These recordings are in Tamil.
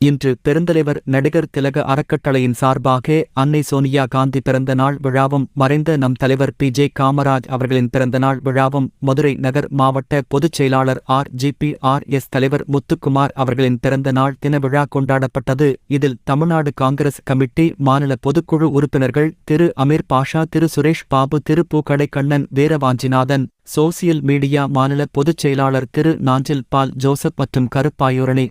இன்று பெருந்தலைவர் நடிகர் திலக அறக்கட்டளையின் சார்பாக அன்னை சோனியா காந்தி பிறந்த நாள் விழாவும் மறைந்த நம் தலைவர் பி ஜே காமராஜ் அவர்களின் பிறந்த நாள் விழாவும் மதுரை நகர் மாவட்ட பொதுச் செயலாளர் R G P R S தலைவர் முத்துக்குமார் அவர்களின் பிறந்த நாள் தின விழா கொண்டாடப்பட்டது. இதில் தமிழ்நாடு காங்கிரஸ் கமிட்டி மாநில பொதுக்குழு உறுப்பினர்கள் திரு அமீர் பாஷா திரு சுரேஷ் பாபு திரு பூக்கடை கண்ணன் வீரவாஞ்சிநாதன் சோசியல் மீடியா மாநில பொதுச் செயலாளர் திரு நாஞ்சில் பால் ஜோசப் மற்றும் கருப்பாயூரணி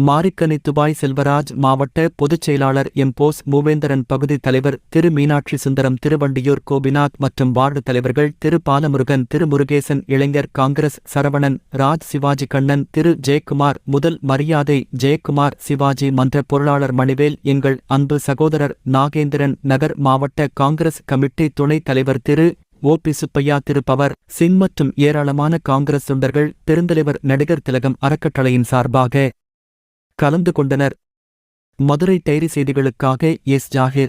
மாரிக்கனி துபாய் செல்வராஜ் மாவட்ட பொதுச் செயலாளர் எம் போஸ் மூவேந்தரன் பகுதி தலைவர் திரு மீனாட்சி சுந்தரம் திருவண்டியூர் கோபிநாத் மற்றும் வார்டு தலைவர்கள் திரு பாலமுருகன் திரு முருகேசன் இளைஞர் காங்கிரஸ் சரவணன் ராஜ் சிவாஜி கண்ணன் திரு ஜெயக்குமார் முதல் மரியாதை ஜெயக்குமார் சிவாஜி மன்ற பொருளாளர் மணிவேல் எங்கள் அன்பு சகோதரர் நாகேந்திரன் நகர் மாவட்ட காங்கிரஸ் கமிட்டி துணைத் தலைவர் திரு ஓ பி சுப்பையா திருப்பவர் சிங் மற்றும் ஏராளமான காங்கிரஸ் தொண்டர்கள் பெருந்தலைவர் நடிகர் திலகம் அறக்கட்டளையின் சார்பாக கலந்து கொண்டனர். மதுரை டைரி செய்திகளுக்காக S. Zakir.